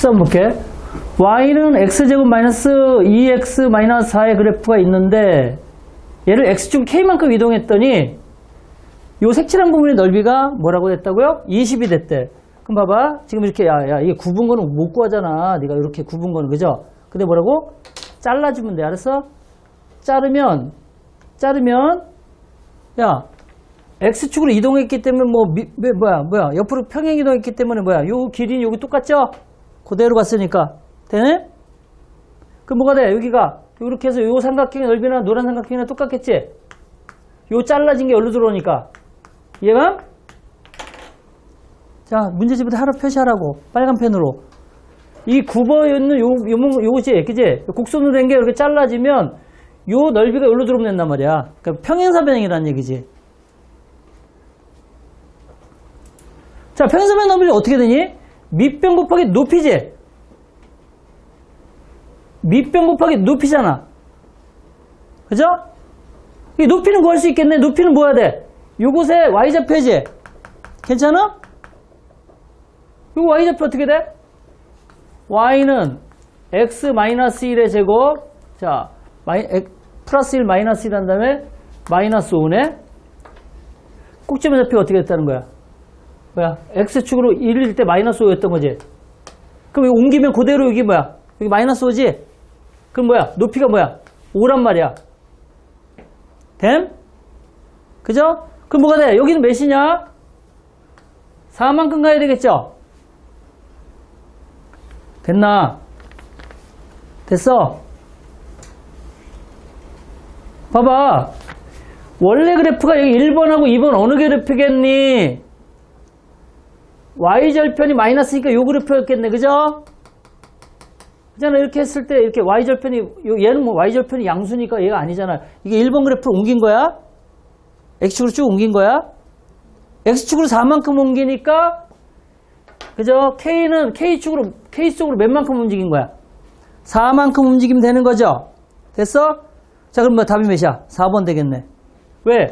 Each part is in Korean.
13 볼게. y는 x제곱 마이너스 2x 마이너스 4의 그래프가 있는데 얘를 x축 k만큼 이동했더니 요 색칠한 부분의 넓이가 뭐라고 됐다고요? 20이 됐대. 그럼 봐봐. 지금 이렇게 야, 야, 이게 굽은 거는 못 구하잖아. 네가 이렇게 굽은 거는 그죠? 근데 뭐라고? 잘라주면 돼. 알았어? 자르면 자르면 야 x축으로 이동했기 때문에 뭐 미, 왜, 뭐야 뭐야 옆으로 평행 이동했기 때문에 뭐야 요 길이는 여기 똑같죠? 그대로 갔으니까 되네? 그럼 뭐가 돼? 여기가 이렇게 해서 요 삼각형의 넓이나 노란 삼각형이랑 똑같겠지? 요 잘라진 게 여기로 들어오니까 이해가? 자 문제집에다 하나 표시하라고 빨간 펜으로 이 굽어 있는 요, 요, 요, 요거지 그지? 곡선으로 된 게 이렇게 잘라지면 요 넓이가 여기로 들어오면 된단 말이야 그러니까 평행사변형이라는 얘기지 자 평행사변 넓이는 어떻게 되니? 밑변 곱하기 높이지 밑변 곱하기 높이잖아. 그죠? 이 높이는 구할 수 있겠네. 높이는 뭐 해야 돼? 요곳에 y좌표지? 괜찮아? 요 y좌표 어떻게 돼? y는 x 마이너스 1의 제곱, 자, 마이, 엑- 플러스 1 마이너스 1 한 다음에 마이너스 5네? 꼭지점 좌표가 어떻게 됐다는 거야? 뭐야? x축으로 1일 때 마이너스 5였던 거지? 그럼 이거 옮기면 그대로 여기 뭐야? 여기 마이너스 5지? 그럼 뭐야? 높이가 뭐야? 5란 말이야. 됨? 그죠? 그럼 뭐가 돼? 여기는 몇이냐? 4만큼 가야 되겠죠? 됐나? 됐어? 봐봐. 원래 그래프가 여기 1번하고 2번 어느 그래프겠니? Y절편이 마이너스니까 요 그래프였겠네. 그죠? 그잖아. 이렇게 했을 때 이렇게 y절편이 요- 얘는 뭐 y절편이 양수니까 얘가 아니잖아. 이게 1번 그래프를 옮긴 거야? x축으로 쭉 옮긴 거야? x축으로 4만큼 옮기니까 그죠? k는 k축으로 k쪽으로 몇 만큼 움직인 거야? 4만큼 움직이면 되는 거죠? 됐어? 자 그럼 뭐 답이 몇이야? 4번 되겠네. 왜?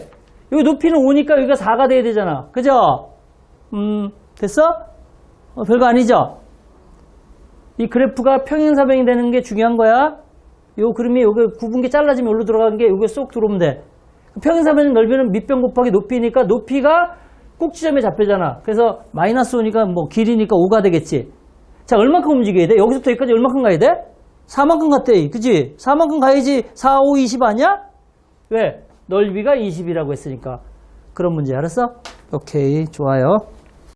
여기 높이는 5니까 여기가 4가 돼야 되잖아. 그죠? 음 됐어? 어, 별거 아니죠? 이 그래프가 평행사변이 되는 게 중요한 거야. 요 그림이 여기 굽은 게 잘라지면 여기로 들어가는 게 여기 쏙 들어오면 돼. 평행사변의 넓이는 밑변 곱하기 높이니까 높이가 꼭지점에 잡혀잖아. 그래서 마이너스 5니까 뭐 길이니까 5가 되겠지. 자, 얼만큼 움직여야 돼? 여기서부터 여기까지 얼만큼 가야 돼? 4만큼 갔대. 그지? 4만큼 가야지 4, 5, 20 아니야? 왜? 넓이가 20이라고 했으니까. 그런 문제 알았어? 오케이. 좋아요.